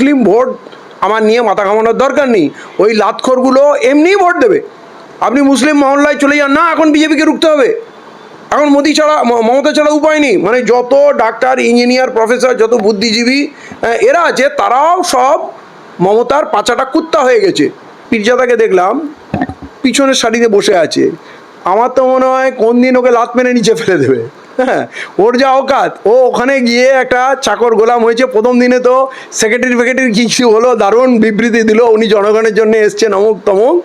মুসলিম vote আমার নিয়ে মাথা ঘামানোর দরকার নেই। ওই লাতখোরগুলো এমনিই ভোট দেবে। আপনি মুসলিম মহল্লায় চলে যান, না, এখন বিজেপিকে রুখতে হবে। এখন মোদি ছাড়া মমতা ছাড়া উপায় নেই। মানে যত ডাক্তার, ইঞ্জিনিয়ার, প্রফেসর, যত বুদ্ধিজীবী এরা আছে, তারাও সব মমতার পাচাটা কুত্তা হয়ে গেছে। পীরজাদাকে দেখলাম, পিছনের শাড়িতে বসে আছে। আমার তো মনে হয় কোন দিন ওকে লাত মেরে নিচে ফেলে দেবে। হ্যাঁ ওর যা অকাত, ও ওখানে গিয়ে একটা চাকর গোলাম হয়েছে। প্রথম দিনে তো সেক্রেটারি ফেক্রেটারি কিছু হলো, দারুণ বিবৃতি দিল। উনি জনগণের জন্য এসছেন অমুক তমুক।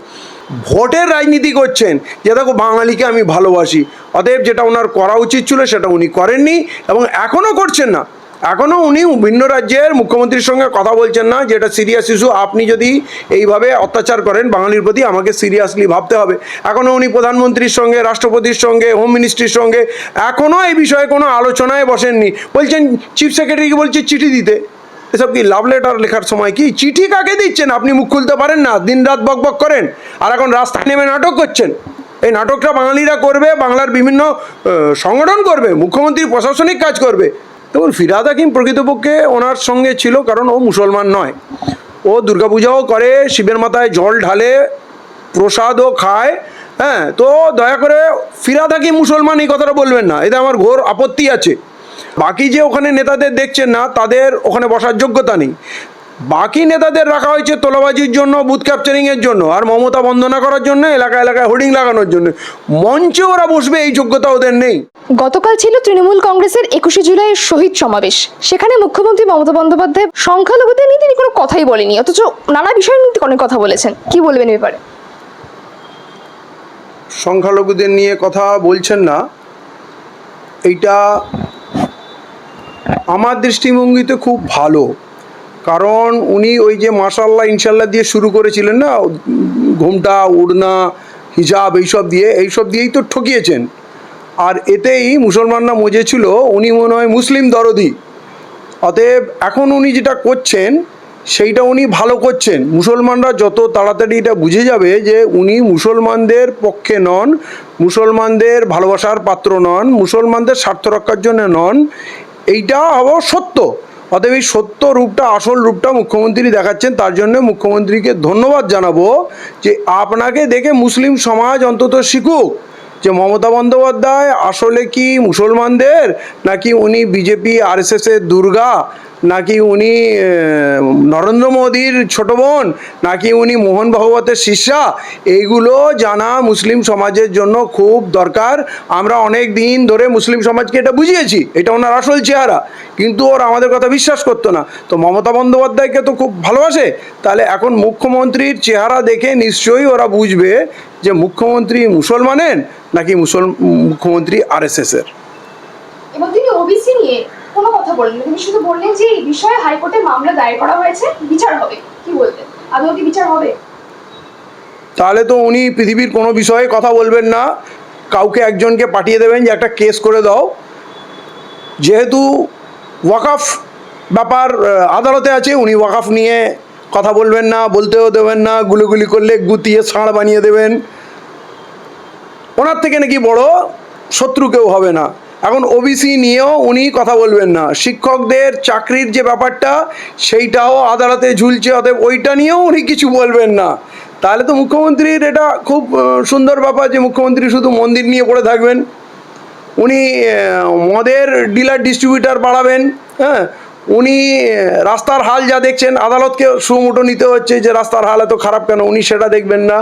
ভোটের রাজনীতি করছেন। যে দেখো, বাঙালিকে আমি ভালোবাসি। অতএব যেটা ওনার করা উচিত ছিল, সেটা উনি করেননি এবং এখনও করছেন না। এখনও উনি ভিন্ন রাজ্যের মুখ্যমন্ত্রীর সঙ্গে কথা বলছেন না, যেটা সিরিয়াস ইস্যু আপনি যদি এইভাবে অত্যাচার করেন বাঙালির প্রতি, আমাকে সিরিয়াসলি ভাবতে হবে। এখনও উনি প্রধানমন্ত্রীর সঙ্গে, রাষ্ট্রপতির সঙ্গে হোম মিনিস্ট্রির সঙ্গে এখনও এই বিষয়ে কোনো আলোচনায় বসেননি। বলছেন চিফ সেক্রেটারিকে বলছে চিঠি দিতে। এসব কি লাভ লেটার লেখার সময় কি? চিঠি কাকে দিচ্ছেন? আপনি মুখ খুলতে পারেন না দিন রাত বক বক করেন আর এখন রাস্তায় নেমে নাটক করছেন। এই নাটকটা বাঙালিরা করবে, বাংলার বিভিন্ন সংগঠন করবে মুখ্যমন্ত্রী প্রশাসনিক কাজ করবে। দেখুন ফিরাদ হাকিম প্রকৃতপক্ষে ওনার সঙ্গে ছিল কারণ ও মুসলমান নয়। ও দুর্গাপূজাও করে, শিবের মাথায় জল ঢালে, প্রসাদও খায় হ্যাঁ? তো দয়া করে ফিরাদ হাকিম মুসলমান, এই কথাটা বলবেন না। এতে আমার ঘোর আপত্তি আছে। বাকি যে ওখানে নেতাদের দেখছেন না, তাদের ওখানে বসার যোগ্যতা নেই। বাকি নেতাদের রাখা হয়েছে তোলাবাজির জন্য বুথ ক্যাপচারিংয়ের জন্য, আর মমতা বন্দনা করার জন্য এলাকা এলাকায় হোর্ডিং লাগানোর জন্য। মঞ্চে ওরা বসবে, এই যোগ্যতা ওদের নেই। গতকাল ছিল তৃণমূল কংগ্রেসের একুশে জুলাইয়ের শহীদ সমাবেশ। সেখানে মুখ্যমন্ত্রী মমতা বন্দ্যোপাধ্যায় সংখ্যালঘুদের নিয়ে তিনি কোনো কথাই বলেনি অথচ নানা বিষয় নিয়ে অনেক কথা বলেছেন। কি বলবেন ব্যাপারে? সংখ্যালঘুদের নিয়ে কথা বলছেন না। এইটা আমার দৃষ্টিভঙ্গিতে খুব ভালো। কারণ উনি ওই যে মাসাল্লাহ ইনশাল্লাহ দিয়ে শুরু করেছিলেন না, ঘুমটা, উড়না, হিজাব, এইসব দিয়ে, এইসব দিয়েই তো ঠকিয়েছেন। আর এতেই মুসলমানরা মজেছিল, উনি মনে হয় মুসলিম দরদি। অতএব এখন উনি যেটা করছেন, সেইটা উনি ভালো করছেন। মুসলমানরা যত তাড়াতাড়ি এটা বুঝে যাবে যে উনি মুসলমানদের পক্ষে নন, মুসলমানদের ভালোবাসার পাত্র নন, মুসলমানদের স্বার্থ রক্ষার জন্য নন, এইটা হব সত্য। অতএব এই সত্য রূপটা, আসল রূপটা মুখ্যমন্ত্রী দেখাচ্ছেন, তার জন্য মুখ্যমন্ত্রীকে ধন্যবাদ জানাব যে আপনাকে দেখে মুসলিম সমাজ অন্তত শিখুক। যে মমতা বন্দ্যোপাধ্যায় আসলে কি মুসলমানদের? নাকি উনি বিজেপি আর আরএসএসের দুর্গা? নাকি উনি নরেন্দ্র মোদীর ছোট বোন, নাকি উনি মোহন ভাগবতের শিষ্যা? এইগুলো জানা মুসলিম সমাজের জন্য খুব দরকার। আমরা অনেক দিন ধরে মুসলিম সমাজকে এটা বুঝিয়েছি, এটা ওনার আসল চেহারা। কিন্তু ওরা আমাদের কথা বিশ্বাস করতো না। তো মমতা বন্দ্যোপাধ্যায়কে তো খুব ভালোবাসে। তাহলে এখন মুখ্যমন্ত্রীর চেহারা দেখে নিশ্চয়ই ওরা বুঝবে যে মুখ্যমন্ত্রী মুসলমানের নাকি মুসল, মুখ্যমন্ত্রী আরএসএসের। এবং তিনি ওবিসি নিয়ে কোনো কথা বললেন। তিনি শুধু বললেন যে এই বিষয়ে হাইকোর্টে মামলা দায়ের করা হয়েছে, বিচার হবে। কি বলবেন? আদৌ কি বিচার হবে? তাহলে তো উনি পৃথিবীর কোনো বিষয়ে কথা বলবেন না। কাউকে একজনকে পাঠিয়ে দেবেন যে একটা কেস করে দাও। যেহেতু ওয়াকাফ ব্যাপার আদালতে আছে, উনি ওয়াকাফ নিয়ে কথা বলবেন না, বলতেও দেবেন না, গুলিগুলি করলে গুতিয়ে ষাঁড় বানিয়ে দেবেন। ওনার থেকে নাকি বড় শত্রু কেউ হবে না। এখন ওবিসি নিয়েও উনি কথা বলবেন না। শিক্ষকদের চাকরির যে ব্যাপারটা, সেইটাও আদালতে ঝুলছে, অতএব ওইটা নিয়েও উনি কিছু বলবেন না। তাহলে তো মুখ্যমন্ত্রীর এটা খুব সুন্দর ব্যাপার যে মুখ্যমন্ত্রী শুধু মন্দির নিয়ে পড়ে থাকবেন। উনি মদের ডিলার ডিস্ট্রিবিউটার বাড়াবেন হ্যাঁ? উনি রাস্তার হাল যা দেখছেন আদালতকে সুমুটো নিতে হচ্ছে যে রাস্তার হাল এত খারাপ কেন? উনি সেটা দেখবেন না।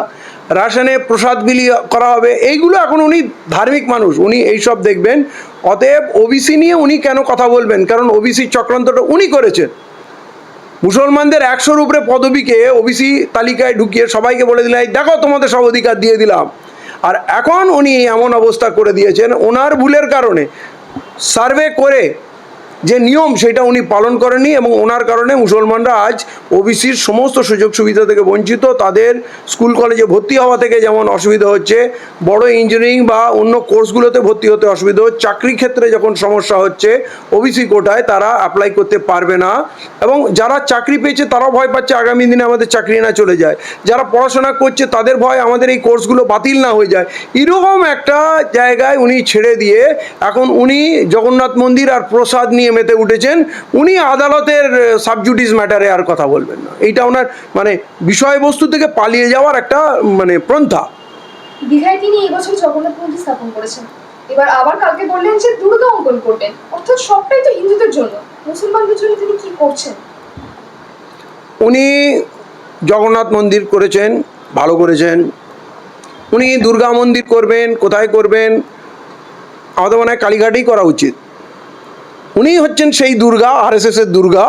রাশনে প্রসাদ বিলি করা হবে। এইগুলো এখন উনি ধার্মিক মানুষ, উনি এইসব দেখবেন। অতএব ওবিসি নিয়ে উনি কেন কথা বলবেন? কারণ ওবিসির চক্রান্তটা উনি করেছেন। মুসলমানদের একশোর উপরে পদবীকে ওবিসি তালিকায় ঢুকিয়ে সবাইকে বলে "এই দেখো তোমাদের সব অধিকার দিয়ে দিলাম। আর এখন উনি এমন অবস্থা করে দিয়েছেন, ওনার ভুলের কারণে। সার্ভে করে যে নিয়ম সেটা উনি পালন করেননি এবং ওনার কারণে মুসলমানরা আজ ওবিসির সমস্ত সুযোগ সুবিধা থেকে বঞ্চিত। তাদের স্কুল কলেজে ভর্তি হওয়া থেকে যেমন অসুবিধা হচ্ছে, বড় ইঞ্জিনিয়ারিং বা অন্য কোর্সগুলোতে ভর্তি হতে অসুবিধা হচ্ছে চাকরি ক্ষেত্রে যখন সমস্যা হচ্ছে, ওবিসি কোটায় তারা অ্যাপ্লাই করতে পারবে না। এবং যারা চাকরি পেয়েছে তারাও ভয় পাচ্ছে আগামী দিনে আমাদের চাকরি না চলে যায়। যারা পড়াশোনা করছে তাদের ভয় আমাদের এই কোর্সগুলো বাতিল না হয়ে যায়। এরকম একটা জায়গায় উনি ছেড়ে দিয়ে এখন উনি জগন্নাথ মন্দির আর প্রসাদ নিয়ে মেতে উঠেছেন উনি আদালতের সাবজুডিস ম্যাটারে আর কথা বলবেন না। এইটা ওনার মানে বিষয়বস্তু থেকে পালিয়ে যাওয়ার একটা মানে পন্থা। দীঘায় তিনি এবছর জগন্নাথ মন্দির স্থাপন করেছেন। এবার আবার কালকে বললেন যে দুর্গা অঙ্কন করবেন। অর্থাৎ সবটাই তো হিন্দুদের জন্য। মুসলমানদের জন্য তিনি কি করছেন? উনি জগন্নাথ মন্দির করেছেন ভালো করেছেন। উনি দুর্গা মন্দির করবেন কোথায় করবেন? আমাদের মনে হয় কালীঘাটেই করা উচিত। উনি হচ্ছেন সেই দুর্গা আর আরএসএসের দুর্গা,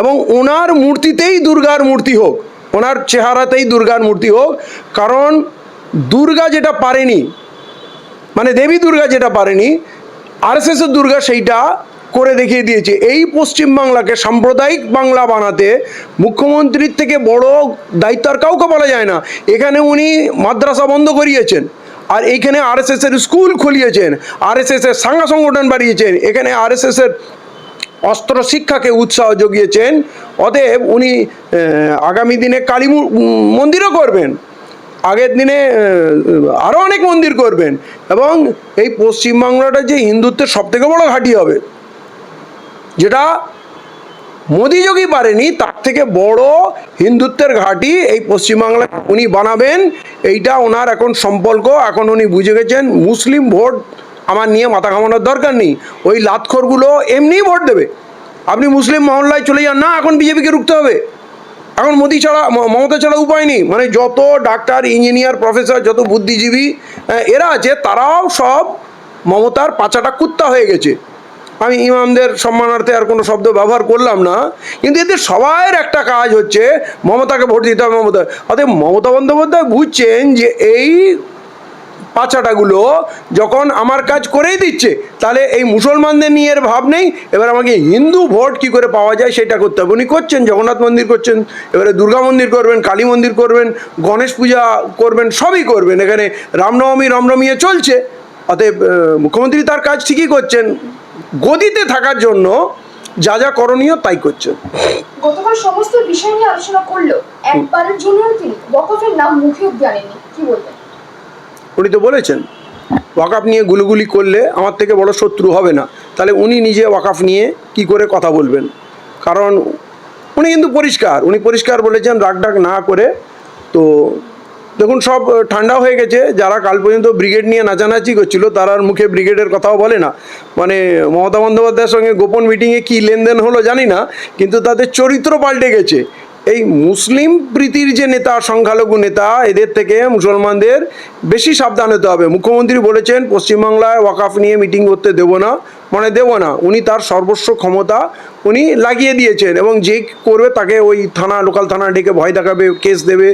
এবং ওনার মূর্তিতেই দুর্গার মূর্তি হোক, ওনার চেহারাতেই দুর্গার মূর্তি হোক, কারণ দুর্গা যেটা পারেনি মানে দেবী দুর্গা যেটা পারেনি আর আরএসএসের দুর্গা সেইটা করে দেখিয়ে দিয়েছে। এই পশ্চিমবাংলাকে সাম্প্রদায়িক বাংলা বানাতে মুখ্যমন্ত্রীর থেকে বড় দায়িত্ব আর কাউকে বলা যায় না। এখানে উনি মাদ্রাসা বন্ধ করিয়েছেন। আর এইখানে আর এস আরএসএসের স্কুল খুলিয়েছেন আর এস আরএসএসের সাঙ্গা সংগঠন বাড়িয়েছেন এখানে আরএসএসের অস্ত্র শিক্ষাকে উৎসাহ জুগিয়েছেন, অতএব উনি আগামী দিনে কালী মন্দিরও করবেন, আগের দিনে আরও অনেক মন্দির করবেন, এবং এই পশ্চিমবাংলাটা যে হিন্দুত্বের সব থেকে বড় ঘাঁটি হবে, যেটা মোদি যোগী পারেনি, তার থেকে বড় হিন্দুত্বের ঘাঁটি এই পশ্চিমবাংলায় উনি বানাবেন। এইটা ওনার এখন সম্পর্ক, এখন উনি বুঝে গেছেন, মুসলিম ভোট আমার নিয়ে মাথা ঘামানোর দরকার নেই। ওই লাতখোরগুলো এমনিই ভোট দেবে। আপনি মুসলিম মহল্লায় চলে যান, না, এখন বিজেপিকে রুখতে হবে। এখন মোদি ছাড়া মমতা ছাড়া উপায় নেই। মানে যত ডাক্তার, ইঞ্জিনিয়ার, প্রফেসর, যত বুদ্ধিজীবী এরা আছে, তারাও সব মমতার পাচাটা কুত্তা হয়ে গেছে। আমি ইমামদের সম্মানার্থে আর কোনো শব্দ ব্যবহার করলাম না, কিন্তু এদের সবার একটা কাজ হচ্ছে, মমতাকে ভোট দিতে হবে মমতা। অতএব মমতা বন্দ্যোপাধ্যায় বুঝছেন যে এই পাচাটাগুলো যখন আমার কাজ করেই দিচ্ছে, তাহলে এই মুসলমানদের নিয়ে এর ভাব নেই, এবার আমাকে হিন্দু ভোট কি করে পাওয়া যায় সেটা করতে হবে। উনি করছেন, জগন্নাথ মন্দির করছেন, এবারে দুর্গা মন্দির করবেন, কালী মন্দির করবেন, গণেশ পূজা করবেন, সবই করবেন। এখানে রামনবমী, রমরমিয়ে চলছে, অতএব মুখ্যমন্ত্রী তার কাজ ঠিকই করছেন। গদিতে থাকার জন্য যা যা করণীয় তাই করছে। গতকাল সমস্ত বিষয় নিয়ে আলোচনা করলেও একবারের জন্য তিনি। নাম মুখে কি বলবেন? উনি তো বলেছেন ওয়াকাফ নিয়ে গুলুগুলি করলে আমার থেকে বড় শত্রু হবে না। তাহলে উনি নিজে ওয়াকাফ নিয়ে কি করে কথা বলবেন? কারণ উনি কিন্তু পরিষ্কার। উনি পরিষ্কার বলেছেন রাগ ডাক না করে তো দেখুন, সব ঠান্ডা হয়ে গেছে। যারা কাল পর্যন্ত ব্রিগেড নিয়ে নাচানাচি করছিল, তারা আর মুখে ব্রিগেডের কথাও বলে না। মানে মমতা বন্দ্যোপাধ্যায়ের সঙ্গে গোপন মিটিংয়ে কী লেনদেন হলো জানি না, কিন্তু তাদের চরিত্র পাল্টে গেছে। এই মুসলিম প্রীতির যে নেতা, সংখ্যালঘু নেতা, এদের থেকে মুসলমানদের বেশি সাবধান হতে হবে। মুখ্যমন্ত্রী বলেছেন, পশ্চিমবাংলায় ওয়াকাফ নিয়ে মিটিং করতে দেব না মানে দেব না। উনি তার সর্বস্ব ক্ষমতা উনি লাগিয়ে দিয়েছেন এবং যে করবে তাকে ওই থানা, লোকাল থানা ডেকে ভয় দেখাবে, কেস দেবে,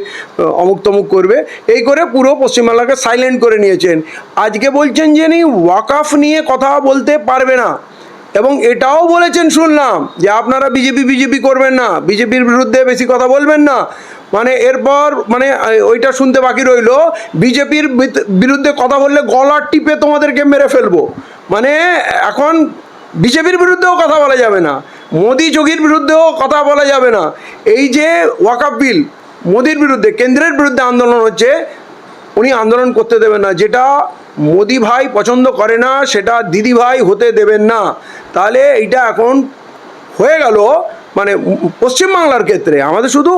অমুক তমুক করবে। এই করে পুরো পশ্চিমবাংলাকে সাইলেন্ট করে নিয়েছেন। আজকে বলছেন যে নি ওয়াকাফ নিয়ে কথা বলতে পারবে না। এবং এটাও বলেছেন শুনলাম যে আপনারা বিজেপি বিজেপি করবেন না। বিজেপির বিরুদ্ধে বেশি কথা বলবেন না। মানে এরপর মানে ওইটা শুনতে বাকি রইল। বিজেপির বিরুদ্ধে কথা বললে গলা টিপে তোমাদেরকে মেরে ফেলব। মানে এখন বিজেপির বিরুদ্ধেও কথা বলা যাবে না। মোদি যোগীর বিরুদ্ধেও কথা বলা যাবে না। এই যে ওয়াকাপ বিল, মোদির বিরুদ্ধে, কেন্দ্রের বিরুদ্ধে আন্দোলন হচ্ছে, উনি আন্দোলন করতে দেবেন না। যেটা মোদি ভাই পছন্দ করে না, সেটা দিদি ভাই হতে দেবেন না। তাহলে এইটা এখন হয়ে গেল মানে পশ্চিমবাংলার ক্ষেত্রে। আমাদের শুধু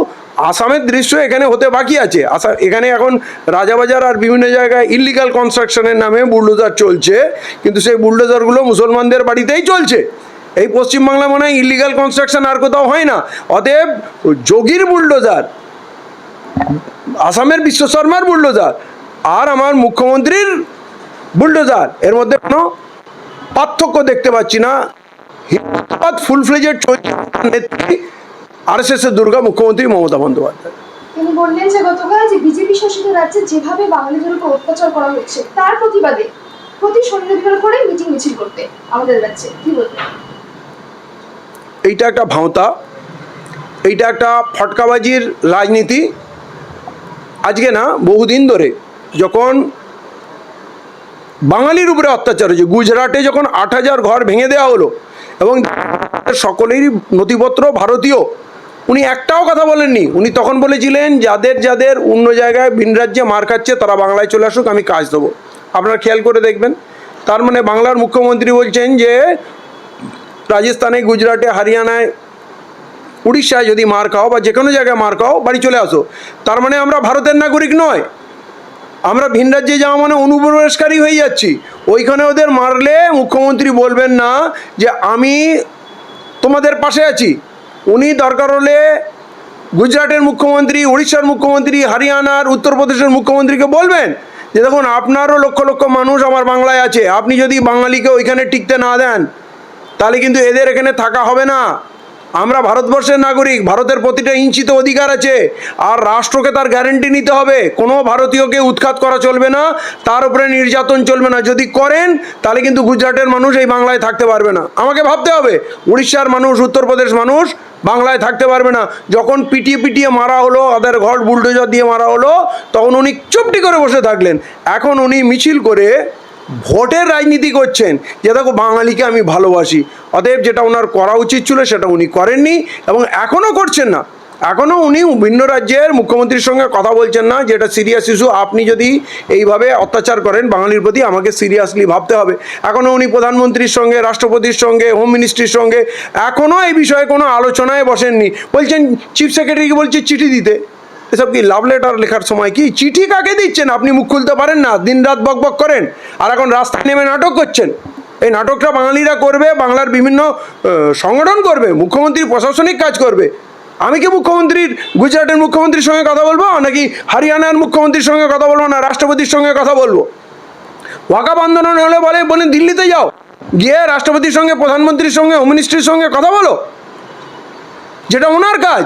আসামের দৃশ্য এখানে হতে বাকি আছে। আসা, এখানে এখন রাজাবাজার আর বিভিন্ন জায়গায় ইলিগাল কনস্ট্রাকশনের নামে বুলডোজার চলছে। কিন্তু সেই বুলডোজারগুলো মুসলমানদের বাড়িতেই চলছে। এই পশ্চিমবাংলা মনে হয় ইলিগাল কনস্ট্রাকশন আর কোথাও হয় না। অতএব যোগীর বুলডোজার আসামের বিশ্ব শর্মার বুলডোজার আর আমার মুখ্যমন্ত্রীর বুলডোজার। এর মধ্যে কোনো পার্থক্য দেখতে পাচ্ছি না। হিন্দুত্ববাদ ফুল ফ্লেজের নেত্রী আর এস এস দুর্গা মুখ্যমন্ত্রী মমতা বন্দ্যোপাধ্যায়। তিনি বললেন যে গতকাল যে বিজেপি শাসিত রাজ্যে যেভাবে বাঙালিদের উপর অত্যাচার করা হচ্ছে তার প্রতিবাদে প্রতি শনি রবিবার করে মিটিং মিছিল করতে আমাদের রাজ্যে। কি বলবেন? এইটা একটা ভাঁওতা এইটা একটা ফটকাবাজির রাজনীতি। আজকে না বহুদিন ধরে যখন বাঙালির উপরে অত্যাচার হয়েছে। গুজরাটে যখন আট হাজার ঘর ভেঙে দেওয়া হলো এবং সকলেরই নথিপত্র ভারতীয়, উনি একটাও কথা বলেননি। উনি তখন বলেছিলেন, যাদের যাদের অন্য জায়গায় ভিন রাজ্যে মার খাচ্ছে, তারা বাংলায় চলে আসুক, আমি কাজ দেবো। আপনারা খেয়াল করে দেখবেন। তার মানে বাংলার মুখ্যমন্ত্রী বলছেন যে, রাজস্থানে, গুজরাটে, হরিয়ানায়, উড়িষ্যায় যদি মার খাও বা যে কোনো জায়গায় মার খাও, বাড়ি চলে আসো। তার মানে আমরা ভারতের নাগরিক নয়। আমরা ভিন রাজ্যে যাওয়া মানে অনুপ্রবেশকারী হয়ে যাচ্ছি। ওইখানে ওদের মারলে মুখ্যমন্ত্রী বলবেন না যে, আমি তোমাদের পাশে আছি। উনি দরকার হলে গুজরাটের মুখ্যমন্ত্রী, উড়িষ্যার মুখ্যমন্ত্রী, হরিয়ানার, উত্তরপ্রদেশের মুখ্যমন্ত্রীকে বলবেন যে, দেখুন, আপনারও লক্ষ লক্ষ মানুষ আমার বাংলায় আছে। আপনি যদি বাঙালিকে ওইখানে টিকতে না দেন, তাহলে কিন্তু এদের এখানে থাকা হবে না। আমরা ভারতবর্ষের নাগরিক, ভারতের প্রতিটা ইঞ্চিতে অধিকার আছে। আর রাষ্ট্রকে তার গ্যারেন্টি নিতে হবে। কোনো ভারতীয়কে উৎখাত করা চলবে না, তার উপরে নির্যাতন চলবে না। যদি করেন, তাহলে কিন্তু গুজরাটের মানুষ এই বাংলায় থাকতে পারবে না। আমাকে ভাবতে হবে, উড়িষ্যার মানুষ, উত্তরপ্রদেশ মানুষ বাংলায় থাকতে পারবে না। যখন পিটিয়ে পিটিয়ে মারা হলো, ওদের ঘর বুলডোজার দিয়ে মারা হলো, তখন উনি চুপটি করে বসে থাকলেন। এখন উনি মিছিল করে ভোটের রাজনীতি করছেন, যে দেখো বাঙালিকে আমি ভালোবাসি, অতএব যেটা ওনার করা উচিত ছিল সেটা উনি করেননি এবং এখনও করছেন না। এখনও উনি ভিন্ন রাজ্যের মুখ্যমন্ত্রীর সঙ্গে কথা বলছেন না যেটা সিরিয়াস ইস্যু আপনি যদি এইভাবে অত্যাচার করেন বাঙালির প্রতি, আমাকে সিরিয়াসলি ভাবতে হবে। এখনও উনি প্রধানমন্ত্রীর সঙ্গে, রাষ্ট্রপতির সঙ্গে হোম মিনিস্ট্রির সঙ্গে এখনও এই বিষয়ে কোনো আলোচনায় বসেননি। বলছেন চিফ সেক্রেটারিকে বলছে চিঠি দিতে। এসব কি লাভ লেটার লেখার সময় কি চিঠি কাকে দিচ্ছেন? আপনি মুখ খুলতে পারেন না দিন রাত বক বক করেন আর এখন রাস্তায় নেমে নাটক করছেন। এই নাটকটা বাঙালিরা করবে, বাংলার বিভিন্ন সংগঠন করবে মুখ্যমন্ত্রী প্রশাসনিক কাজ করবে। আমি কি মুখ্যমন্ত্রীর, গুজরাটের মুখ্যমন্ত্রীর সঙ্গে কথা বলব, নাকি হরিয়ানার মুখ্যমন্ত্রীর সঙ্গে কথা বলব, না রাষ্ট্রপতির সঙ্গে কথা বলব? ওয়াকাব আন্দোলন হলে বলে বলেন দিল্লিতে যাও, গিয়ে রাষ্ট্রপতির সঙ্গে, প্রধানমন্ত্রীর সঙ্গে, হোম মিনিস্ট্রির সঙ্গে কথা বলো। যেটা ওনার কাজ।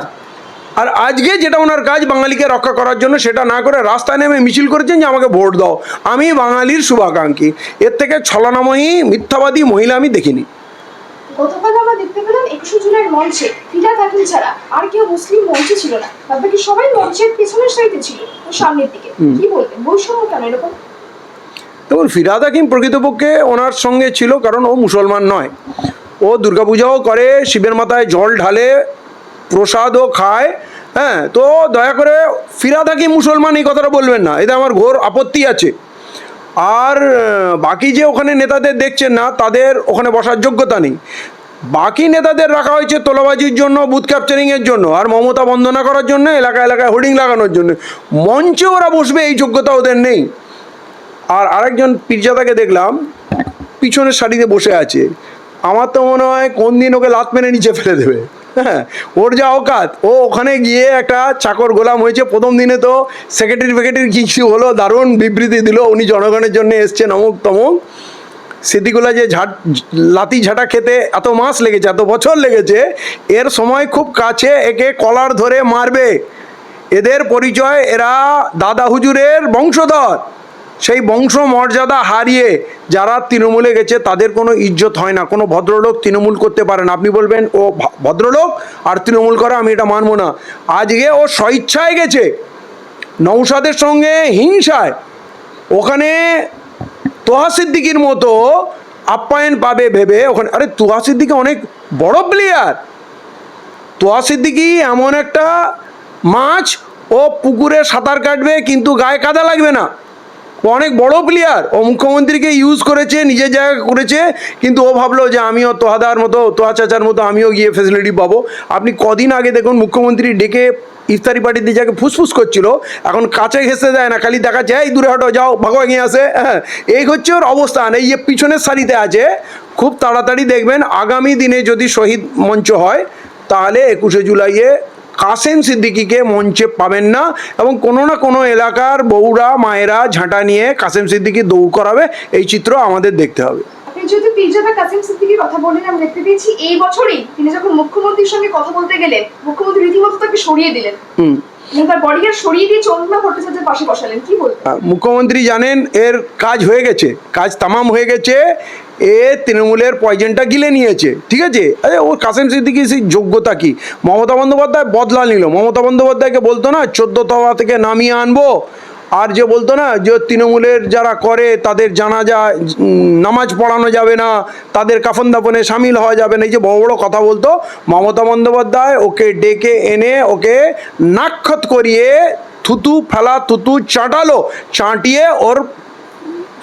আর আজকে যেটা ওনার কাজ বাঙালিকে রক্ষা করার জন্য সেটা না করে রাস্তায় নেমে মিছিল করেছেন যে আমাকে ভোট দাও। আমি বাঙালির শুভাকাঙ্ক্ষী। এর থেকে ছলনাময়ী মিথ্যাবাদী মহিলা আমি দেখিনি। গতকাল আমরা দেখতে পেলাম একুশে জুলাইয়ের মঞ্চে ছাড়া আর কেউ মুসলিম মঞ্চে ছিল না। বাকি সবাই মঞ্চের পেছনের সাইডে ছিল সামনের দিকে? কি বলবেন? বৈষম্য কেন এরকম? ফিরাদ হাকিম প্রকৃতপক্ষে ওনার সঙ্গে ছিল কারণ ও মুসলমান নয়। ও দুর্গাপূজাও করে শিবের মাথায় জল ঢালে প্রসাদও খায় হ্যাঁ? তো দয়া করে ফিরাদ হাকিম মুসলমান, এই কথাটা বলবেন না। এতে আমার ঘোর আপত্তি আছে। আর বাকি যে ওখানে নেতাদের দেখছেন না, তাদের ওখানে বসার যোগ্যতা নেই। বাকি নেতাদের রাখা হয়েছে তোলাবাজির জন্য বুথ ক্যাপচারিংয়ের জন্য, আর মমতা বন্দনা করার জন্য এলাকা এলাকায় হোর্ডিং লাগানোর জন্য। মঞ্চে ওরা বসবে, এই যোগ্যতা ওদের নেই। আর আরেকজন পীরজাদাকে দেখলাম, পিছনের শাড়িতে বসে আছে। আমার তো মনে হয় কোন দিন ওকে লাত মেরে নিচে ফেলে দেবে। হ্যাঁ ওর যা অকাত, ও ওখানে গিয়ে একটা চাকর গোলাম হয়েছে। প্রথম দিনে তো সেক্রেটারি ফেক্রেটারি কিছু হলো, দারুণ বিবৃতি দিল। উনি জনগণের জন্য এসছেন অমুক তমুক। স্মৃতিগুলো যে ঝাট লাতি ঝাঁটা খেতে এত মাস লেগেছে, এত বছর লেগেছে, এর সময় খুব কাছে একে কলার ধরে মারবে। এদের পরিচয় এরা দাদা হুজুরের বংশধর। সেই বংশ মর্যাদা হারিয়ে যারা তৃণমূলে গেছে, তাদের কোনো ইজ্জত হয় না। কোনো ভদ্রলোক তৃণমূল করতে পারে না। আপনি বলবেন, ও ভদ্রলোক? আর তৃণমূল করা আমি এটা মানবো না। আজকে ও স্বইচ্ছায় গেছে। নৌসাদের সঙ্গে হিংসায়। ওখানে তোহা সিদ্দিকির মতো আপ্যায়ন পাবে ভেবে ওখানে, আরে তোহা সিদ্দিকি অনেক বড় প্লেয়ার তোহা সিদ্দিকি এমন একটা মাছ, ও পুকুরে সাঁতার কাটবে, কিন্তু গায়ে কাদা লাগবে না। অনেক বড় প্লেয়ার ও মুখ্যমন্ত্রীকে ইউজ করেছে নিজের জায়গা করেছে, কিন্তু ও ভাবলো যে আমিও তোহাদার মতো, তোহা চাচার মতো আমিও গিয়ে ফেসিলিটি পাবো। আপনি কদিন আগে দেখুন, মুখ্যমন্ত্রী ডেকে ইফতারি পার্টি দিয়ে যাকে ফুসফুস করছিল, এখন কাছে ঘেসে দেয় না, খালি দেখাচ্ছে, এই দূরে হটো, যাও ভাগো এগিয়ে আসে হ্যাঁ এই হচ্ছে ওর অবস্থান। এই যে পিছনের সারিতে আছে, খুব তাড়াতাড়ি দেখবেন, আগামী দিনে যদি শহীদ মঞ্চ হয়, তাহলে একুশে জুলাইয়ে কাসেম সিদ্দিকিকে মঞ্চে পাবেন না এবং কোনো না কোনো এলাকার বউরা মায়েরা ঝাঁটা নিয়ে কাসেম সিদ্দিকি দৌড় করাবে এই চিত্র আমাদের দেখতে হবে। আপনি যেহেতু পীরজাদা কাসিম সিদ্দিকির কথা বললেন আমি দেখতে পেয়েছি এই বছরই তিনি যখন মুখ্যমন্ত্রীর সঙ্গে কথা বলতে গেলেন মুখ্যমন্ত্রী রীতিমতো তাকে সরিয়ে দিলেন। মুখ্যমন্ত্রী জানেন এর কাজ হয়ে গেছে কাজ তামাম হয়ে গেছে এ তৃণমূলের পয়জনটা গিলে নিয়েছে ঠিক আছে? আরে ওর কাসেম সিদ্দিকি সেই যোগ্যতা কি? মমতা বন্দ্যোপাধ্যায় বদলা নিল। মমতা বন্দ্যোপাধ্যায়কে বলতো না চোদ্দ তলা থেকে নামিয়ে আনব। আর যে বলতো না যে তৃণমূলের যারা করে তাদের জানাজা উম, নামাজ পড়ানো যাবে না তাদের কাফন দাফনে সামিল হওয়া যাবে না। এই যে বড় বড় কথা বলতো মমতা বন্দ্যোপাধ্যায় ওকে ডেকে এনে ওকে নাক্ষত করিয়ে থুতু ফেলা থুতু চাটালো চাটিয়ে ওর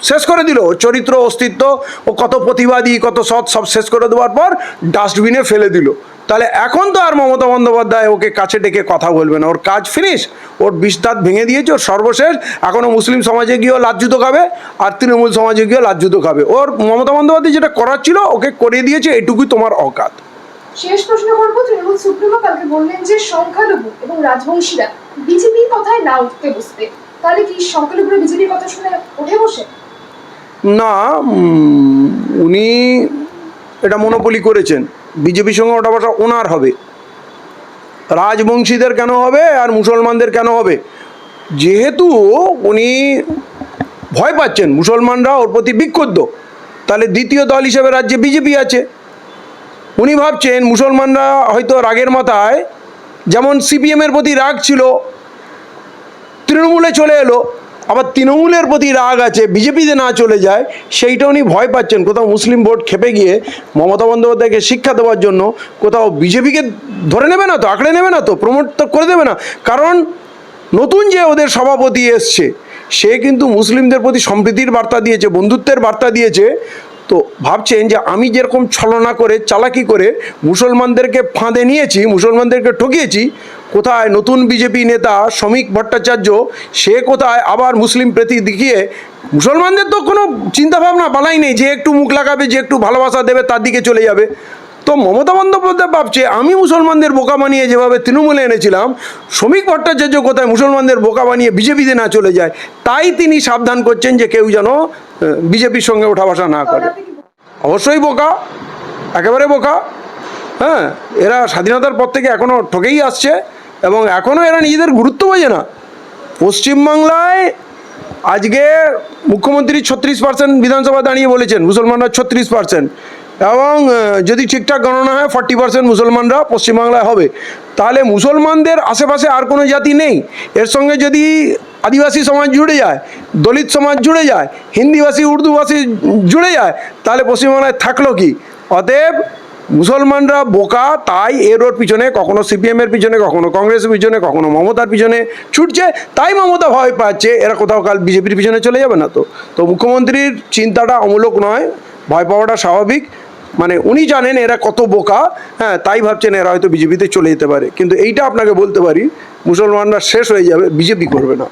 শেষ করে দিল। চরিত্র, অস্তিত্ব, ও কত প্রতিবাদী, কত সৎ, সব শেষ করে দেওয়ার পর ডাস্টবিনে ফেলে দিল। তাহলে এখন তো আর মমতা বন্দ্যোপাধ্যায় ওকে কাছে ডেকে কথা বলবে না। ওর কাজ ফিনিশ ওর বিস্তার ভেঙে দিয়েছে, ওর সর্বশেষ। এখনও মুসলিম সমাজে গিয়েও লাজ্জুত খাবে আর তৃণমূল সমাজে গিয়েও লাজ্জুতো খাবে। ওর মমতা বন্দ্যোপাধ্যায় যেটা করার ছিল, ওকে করে দিয়েছে, এটুকুই তোমার অকাত। শেষ প্রশ্ন করব, তৃণমূল সুপ্রিমো কালকে বললেন যে সংখ্যালঘু এবং রাজবংশীরা বিজেপির কথায় না উঠতে তাহলে কি সংখ্যালঘুরা বিজেপির কথা শুনে বসে? না উনি এটা মনোপলি করেছেন। বিজেপির সঙ্গে ওটা বসা ওনার হবে। রাজবংশীদের কেন হবে আর মুসলমানদের কেন হবে? যেহেতু উনি ভয় পাচ্ছেন, মুসলমানরা ওর প্রতি বিক্ষুব্ধ। তাহলে দ্বিতীয় দল হিসেবে রাজ্যে বিজেপি আছে। উনি ভাবছেন মুসলমানরা হয়তো রাগের মাথায়, যেমন সিপিএমের প্রতি রাগ ছিল, তৃণমূলে চলে এলো। আবার তৃণমূলের প্রতি রাগ আছে, বিজেপিতে না চলে যায় সেইটা উনি ভয় পাচ্ছেন। কোথাও মুসলিম ভোট খেপে গিয়ে মমতা বন্দ্যোপাধ্যায়কে শিক্ষা দেওয়ার জন্য কোথাও বিজেপিকে ধরে নেবে না তো, আঁকড়ে নেবে না তো প্রমোট তো করে দেবে না। কারণ নতুন যে ওদের সভাপতি এসছে, সে কিন্তু মুসলিমদের প্রতি সম্প্রীতির বার্তা দিয়েছে, বন্ধুত্বের বার্তা দিয়েছে। তো ভাবছেন যে আমি যেরকম ছলনা করে, চালাকি করে মুসলমানদেরকে ফাঁদে নিয়েছি, মুসলমানদেরকে ঠকিয়েছি কোথায় নতুন বিজেপি নেতা শ্রমিক ভট্টাচার্য, সে কোথায় আবার মুসলিম প্রীতি দেখিয়ে, মুসলমানদের তো কোনো চিন্তাভাবনা বালাই নেই যে একটু মুখ লাগাবে, যে একটু ভালোবাসা দেবে, তার দিকে চলে যাবে। তো মমতা বন্দ্যোপাধ্যায় ভাবছে, আমি মুসলমানদের বোকা বানিয়ে যেভাবে তৃণমূলে এনেছিলাম, শ্রমিক ভট্টাচার্য কোথায় মুসলমানদের বোকা বানিয়ে বিজেপিতে না চলে যায়, তাই তিনি সাবধান করছেন যে কেউ যেন বিজেপির সঙ্গে ওঠা বসা না করে। অবশ্যই বোকা, একেবারে বোকা হ্যাঁ এরা স্বাধীনতার পর থেকে এখনও ঠকেই আসছে। এবং এখনও এরা নিজেদের গুরুত্ব বোঝে না। পশ্চিমবাংলায় আজকে মুখ্যমন্ত্রী ছত্রিশ পার্সেন্ট বিধানসভা দাঁড়িয়ে বলেছেন, মুসলমানরা ছত্রিশ পার্সেন্ট এবং যদি ঠিকঠাক গণনা হয়, ফর্টি পার্সেন্ট মুসলমানরা পশ্চিমবাংলায় হবে। তাহলে মুসলমানদের আশেপাশে আর কোনো জাতি নেই। এর সঙ্গে যদি আদিবাসী সমাজ জুড়ে যায়, দলিত সমাজ জুড়ে যায়, হিন্দিভাষী, উর্দুভাষী জুড়ে যায়, তাহলে পশ্চিমবাংলায় থাকল কি? অতএব মুসলমানরা বোকা, তাই এর ওর পিছনে কখনো সিপিএমের পিছনে, কখনো কংগ্রেসের পিছনে, কখনো মমতার পিছনে ছুটছে, তাই মমতা ভয় পাচ্ছে। এরা কোথাও কাল বিজেপির পিছনে চলে যাবে না তো। তো মুখ্যমন্ত্রীর চিন্তাটা অমূলক নয়, ভয় পাওয়াটা স্বাভাবিক। মানে উনি জানেন এরা কত বোকা হ্যাঁ তাই ভাবছেন এরা হয়তো বিজেপিতে চলে যেতে পারে। কিন্তু এইটা আপনাকে বলতে পারি, মুসলমানরা শেষ হয়ে যাবে, বিজেপি করবে না।